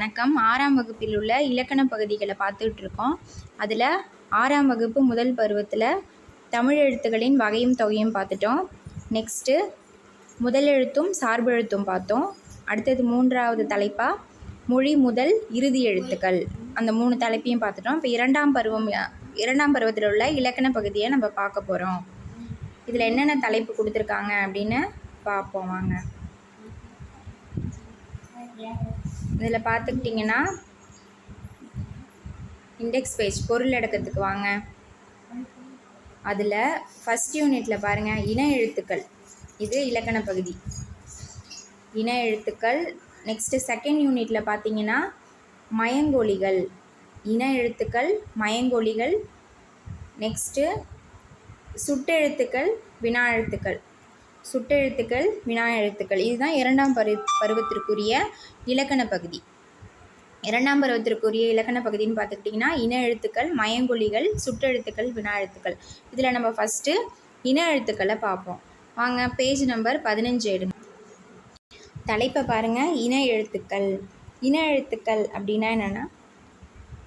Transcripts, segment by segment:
வணக்கம். ஆறாம் வகுப்பில் உள்ள இலக்கண பகுதிகளை பார்த்துட்டு இருக்கோம் அதில் ஆறாம் வகுப்பு முதல் பருவத்தில் தமிழ் எழுத்துக்களின் வகையும் தொகையும் பார்த்துட்டோம். நெக்ஸ்ட்டு முதல் எழுத்தும் சார்பெழுத்தும் பார்த்தோம். அடுத்தது மூன்றாவது தலைப்பாக மொழி முதல் இறுதி எழுத்துக்கள். அந்த மூணு தலைப்பையும் பார்த்துட்டோம். இப்போ இரண்டாம் பருவம் இரண்டாம் பருவத்தில் உள்ள இலக்கண பகுதியை நம்ம பார்க்க போகிறோம். இதில் என்னென்ன தலைப்பு கொடுத்துருக்காங்க அப்படின்னு பார்ப்போம். வாங்க. இதில் பார்த்துக்கிட்டிங்கன்னா இண்டெக்ஸ் பேஜ் பொருள் அடக்கத்துக்கு வாங்க. அதில் ஃபஸ்ட் யூனிட்டில் பாருங்கள் இன எழுத்துக்கள். இது இலக்கண பகுதி. இன எழுத்துக்கள். நெக்ஸ்ட்டு செகண்ட் யூனிட்டில் பார்த்தீங்கன்னா மயங்கொலிகள் இன எழுத்துக்கள் மயங்கொலிகள் நெக்ஸ்ட்டு சுட்டெழுத்துக்கள் வினா எழுத்துக்கள் சுட்டெழுத்துக்கள் வினா எழுத்துக்கள் இதுதான் இரண்டாம் பரு பருவத்திற்குரிய இலக்கண பகுதி. இரண்டாம் பருவத்திற்குரிய இலக்கண பகுதின்னு பார்த்துக்கிட்டிங்கன்னா இன எழுத்துக்கள் மயங்கொலிகள் சுட்டெழுத்துக்கள் வினா எழுத்துக்கள் இதில் நம்ம ஃபஸ்ட்டு இன எழுத்துக்களை பார்ப்போம். வாங்க பேஜ் நம்பர் பதினஞ்சு எடுங்க. தலைப்பை பாருங்கள் இன எழுத்துக்கள். இன எழுத்துக்கள் அப்படின்னா என்னென்னா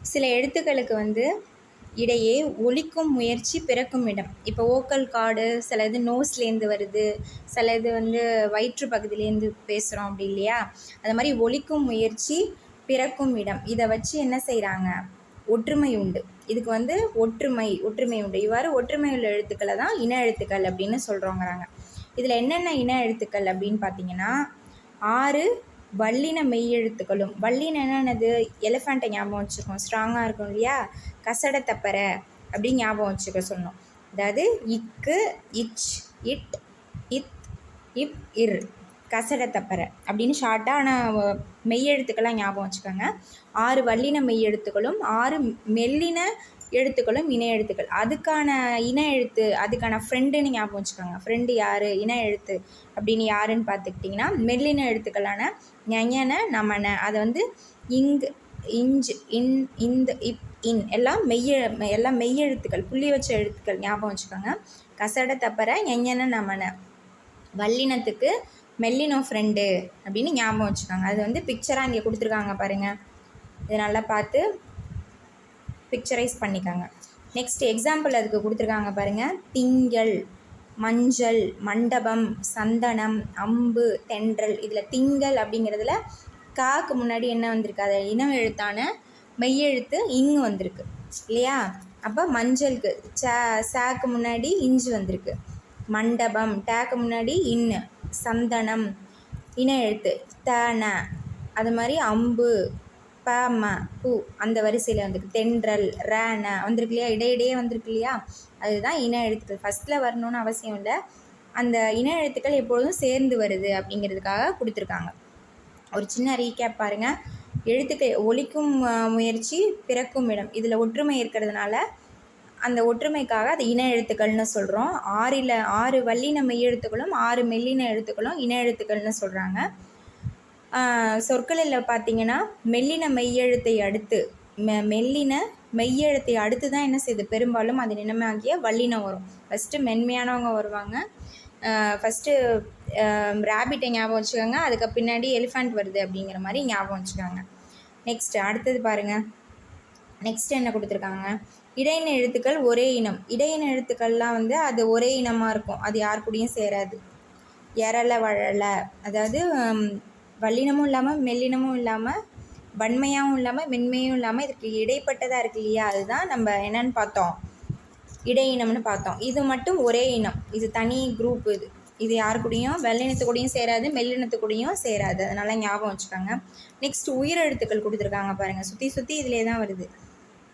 சில எழுத்துக்களுக்கு வந்து இடையே ஒலிக்கும் முயற்சி பிறக்கும் இடம். இப்போ ஓக்கல் கார்டு சில இது நோஸ்லேருந்து வருது சில இது வந்து வயிற்று பகுதியிலேருந்து பேசுகிறோம் அப்படி இல்லையா? அது மாதிரி ஒலிக்கும் முயற்சி பிறக்கும் இடம். இதை வச்சு என்ன செய்கிறாங்க ஒற்றுமை உண்டு. இதுக்கு வந்து ஒற்றுமை ஒற்றுமை உண்டு. இவ்வாறு ஒற்றுமை உள்ள எழுத்துக்களை தான் இன எழுத்துக்கள் அப்படின்னு சொல்கிறோங்கிறாங்க இதில் என்னென்ன இன எழுத்துக்கள் அப்படின்னு பார்த்தீங்கன்னா ஆறு வல்லின மெய்யெழுத்துக்களும் வல்லின என்னென்னது? எலிஃபண்ட்டை ஞாபகம் வச்சுருக்கோம். ஸ்ட்ராங்காக இருக்கும் இல்லையா? கசட தப்பற அப்படின்னு ஞாபகம் வச்சுக்க சொன்னோம் அதாவது இக்கு இச் இட் இத் இப் இர் கசட தப்பறை அப்படின்னு ஷார்ட்டான மெய்யெழுத்துக்கெல்லாம் ஞாபகம் வச்சுக்கோங்க. ஆறு வல்லின மெய்யெழுத்துக்களும் ஆறு மெல்லின எழுத்துக்களும் இன எழுத்துக்கள். அதுக்கான இன எழுத்து அதுக்கான ஃப்ரெண்டுன்னு ஞாபகம் வச்சுக்கோங்க. ஃப்ரெண்டு யார் இன எழுத்து அப்படின்னு யாருன்னு பார்த்துக்கிட்டிங்கன்னா மெல்லின எழுத்துக்களான ஞன நமன அதை வந்து இங் இஞ்ச் இன் இந்த இப் இன் எல்லாம் மெய்ய எல்லாம் மெய்யெழுத்துக்கள் புள்ளி வச்ச எழுத்துக்கள் ஞாபகம் வச்சுக்கோங்க. கசட தப்பற ஞன நமன. வல்லினத்துக்கு மெல்லினோ ஃப்ரெண்டு அப்படின்னு ஞாபகம் வச்சுக்கோங்க. அது வந்து பிக்சராக இங்கே கொடுத்துருக்காங்க பாருங்கள் இது நல்லா பார்த்து பிக்சரைஸ் பண்ணிக்கோங்க. நெக்ஸ்ட் எக்ஸாம்பிள் அதுக்கு கொடுத்துருக்காங்க பாருங்கள் திங்கள் மஞ்சள் மண்டபம் சந்தனம் அம்பு தென்றல் இதில் திங்கள் அப்படிங்கிறதுல காக்கு முன்னாடி என்ன வந்திருக்கு? அதை இனம் எழுத்தான மெய்யெழுத்து இங்கு வந்திருக்கு. இல்லையா? அப்போ மஞ்சளுக்கு ச சாக்கு முன்னாடி இஞ்சு வந்திருக்கு. மண்டபம் டேக்கு முன்னாடி இன்னு. சந்தனம் இன எழுத்து தன அது மாதிரி அம்பு ப ம பூ அந்த வரிசையில் வந்திருக்கு. தென்றல் ரேன வந்திருக்கு இல்லையா இடையிடையே வந்திருக்கு இல்லையா அதுதான் இன எழுத்துக்கள். ஃபஸ்ட்டில் வரணும்னு அவசியம் இல்லை. அந்த இன எழுத்துக்கள் எப்பொழுதும் சேர்ந்து வருது அப்படிங்கிறதுக்காக கொடுத்துருக்காங்க. ஒரு சின்ன ரீகேப் பாருங்கள் எழுத்துக்கள் ஒழிக்கும் முயற்சி பிறக்கும் இடம். இதில் ஒற்றுமை இருக்கிறதுனால அந்த ஒற்றுமைக்காக அது இன எழுத்துக்கள்னு சொல்கிறோம் ஆறில் ஆறு வல்லின மெய்யெழுத்துக்களும் ஆறு மெல்லின எழுத்துக்களும் இன எழுத்துக்கள்னு சொல்கிறாங்க சொற்களில் பார்த்தீங்கன்னா மெல்லின மெய்யெழுத்தை அடுத்து மெ மெல்லின மெய்யெழுத்தை அடுத்து தான் என்ன செய்யுது பெரும்பாலும் அது நினமாகிய வல்லினம் வரும். ஃபஸ்ட்டு மென்மையானவங்க வருவாங்க. ஃபஸ்ட்டு ரேபிட்டை ஞாபகம் வச்சுக்கோங்க. அதுக்கு பின்னாடி எலிஃபண்ட் வருது அப்படிங்கிற மாதிரி ஞாபகம் வச்சுக்கோங்க. நெக்ஸ்ட்டு அடுத்தது பாருங்கள் நெக்ஸ்ட் என்ன கொடுத்துருக்காங்க? இடையின எழுத்துக்கள் ஒரே இனம். இடையின எழுத்துக்கள்லாம் வந்து அது ஒரே இனமாக இருக்கும். அது யார் கூடயும் சேராது. எரலை வழலை. அதாவது வல்லினமும் இல்லாமல் மெல்லினமும் இல்லாமல் வன்மையாகவும் இல்லாமல் மென்மையும் இல்லாமல் இதுக்கு இடைப்பட்டதாக இருக்கு இல்லையா? அதுதான் நம்ம என்னன்னு பார்த்தோம். இடையினம்னு பார்த்தோம். இது மட்டும் ஒரே இனம். இது தனி குரூப் இது. இது யாரு கூடயும் வெள்ளினத்து கூடயும் சேராது மெல்லினத்து கூடயும் சேராது. அதனால் ஞாபகம் வச்சுக்கோங்க. நெக்ஸ்ட் உயிரெழுத்துக்கள் கொடுத்துருக்காங்க பாருங்கள் சுற்றி சுற்றி இதிலே தான் வருது.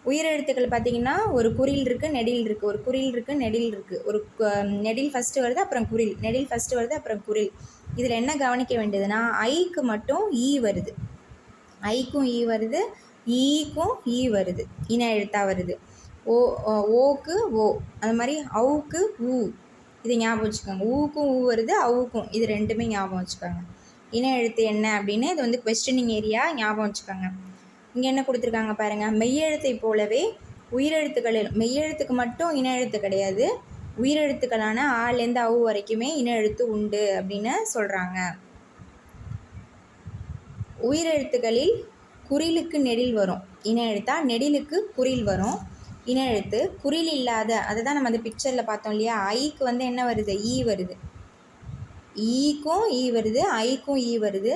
உயிரெழுத்துக்கள் பார்த்திங்கன்னா ஒரு குறில் இருக்குது நெடில் இருக்குது ஒரு குறில் இருக்குது நெடில் இருக்குது ஒரு நெடில் ஃபஸ்ட்டு வருது அப்புறம் குறில். நெடில் ஃபஸ்ட்டு வருது அப்புறம் குறில். இதில் என்ன கவனிக்க வேண்டியதுன்னா ஐக்கு மட்டும் ஈ வருது. ஐக்கும் ஈ வருது ஈக்கும் ஈ வருது. இன எழுத்தாக வருது. ஓ ஓக்கு ஓ. அது மாதிரி அவுக்கு ஊ. இது ஞாபகம் வச்சுக்கோங்க. ஊக்கும் ஊ வருது அவுக்கும் இது ரெண்டுமே ஞாபகம் வச்சுக்கோங்க. இன எழுத்து என்ன அப்படின்னு இது வந்து கொஸ்டினிங் ஏரியா ஞாபகம் வச்சுக்கோங்க. இங்கே என்ன கொடுத்துருக்காங்க பாருங்கள் மெய்யெழுத்தை போலவே உயிரெழுத்துக்களில் மெய்யெழுத்துக்கு மட்டும் இன எழுத்து கிடையாது. உயிரெழுத்துக்களான ஆலேருந்து அவு வரைக்குமே இன எழுத்து உண்டு அப்படின்னு சொல்கிறாங்க உயிரெழுத்துக்களில் குறிலுக்கு நெடில் வரும். இன எழுத்தா நெடிலுக்கு குறில் வரும். இன எழுத்து குறில் இல்லாத அதை தான் நம்ம அந்த பிக்சரில் பார்த்தோம் இல்லையா? ஐக்கு வந்து என்ன வருது? ஈ வருது. ஈக்கும் ஈ e வருது ஐக்கும் ஈ e வருது.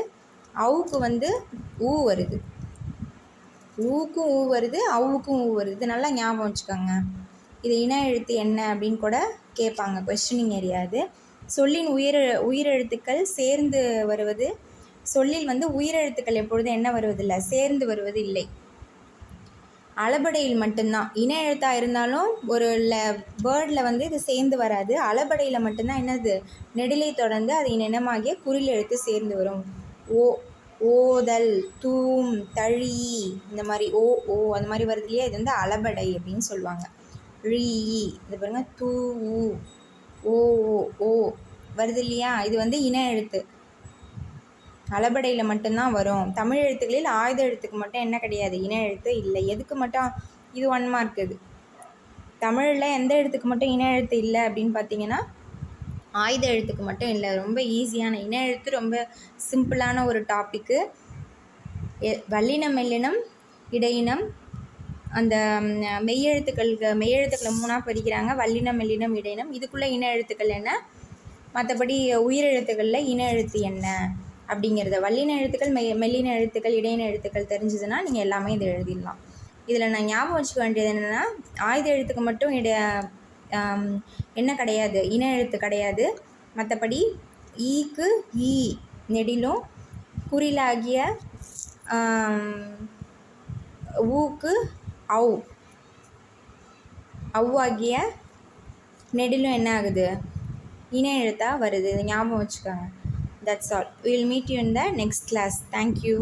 அவுக்கு வந்து ஊ வருது. ஊக்கும் ஊ வருது அவுக்கும் ஊ வருது. இது நல்லா ஞாபகம் வச்சுக்கோங்க. இது இன எழுத்து என்ன அப்படின்னு கூட கேட்பாங்க கொஸ்டினிங் ஏரியாது சொல்லின் உயிர் உயிரெழுத்துக்கள் சேர்ந்து வருவது சொல்லில் வந்து உயிரெழுத்துக்கள் எப்பொழுதும் என்ன வருவதில்லை சேர்ந்து வருவது இல்லை. அளபடையில் மட்டும்தான். இன எழுத்தாக இருந்தாலும் ஒரு ல வேர்டில் வந்து இது சேர்ந்து வராது. அளபடையில் மட்டும்தான் என்னது? நெடிலை தொடர்ந்து அது இனமாகிய குறில் எழுத்து சேர்ந்து வரும். ஓ ஓதல் தூம் தழி இந்த மாதிரி ஓ ஓ அந்த மாதிரி வருது இல்லையா இது வந்து அளபடை அப்படின்னு சொல்லுவாங்க. ழீ இது பாருங்க தூ ஊ ஓ ஓ ஓ வருது இல்லையா? இது வந்து இன எழுத்து. அளபடையில் மட்டும்தான் வரும். தமிழ் எழுத்துக்களில் ஆயுத எழுத்துக்கு மட்டும் என்ன கிடையாது? இன எழுத்து இல்லை. எதுக்கு மட்டும் இது ஒன் மார்க் இது? தமிழில் எந்த எழுத்துக்கு மட்டும் இன எழுத்து இல்லை அப்படின்னு பார்த்தீங்கன்னா ஆயுத எழுத்துக்கு மட்டும் இல்லை ரொம்ப ஈஸியான இன எழுத்து ரொம்ப சிம்பிளான ஒரு டாப்பிக்கு வல்லினம் மெல்லினம் இடையினம் அந்த மெய்யெழுத்துக்கள் மெய்யெழுத்துக்களை மூணாக பிரிக்கிறாங்க வல்லினம் மெல்லினம் இடையினம். இதுக்குள்ளே இன எழுத்துக்கள் என்ன? மற்றபடி உயிரெழுத்துக்களில் இன எழுத்து என்ன? அப்படிங்கிறத. வல்லின எழுத்துக்கள் மெய் மெல்லின எழுத்துக்கள் இடையின எழுத்துக்கள் தெரிஞ்சதுன்னா நீங்கள் எல்லாமே இதை எழுதிடலாம். இதில் நான் ஞாபகம் வச்சுக்க வேண்டியது என்னென்னா ஆயுத எழுத்துக்கு மட்டும் இட என்ன கிடையாது இன எழுத்து கிடையாது. மற்றபடி ஈக்கு ஈ நெடிலும் குறிலாகிய ஊக்கு அவு அவ்வாகிய நெடிலும் என்ன ஆகுது? இன எழுத்தாக வருது. ஞாபகம் வச்சுக்கோங்க. That's all will meet you in the next class thank you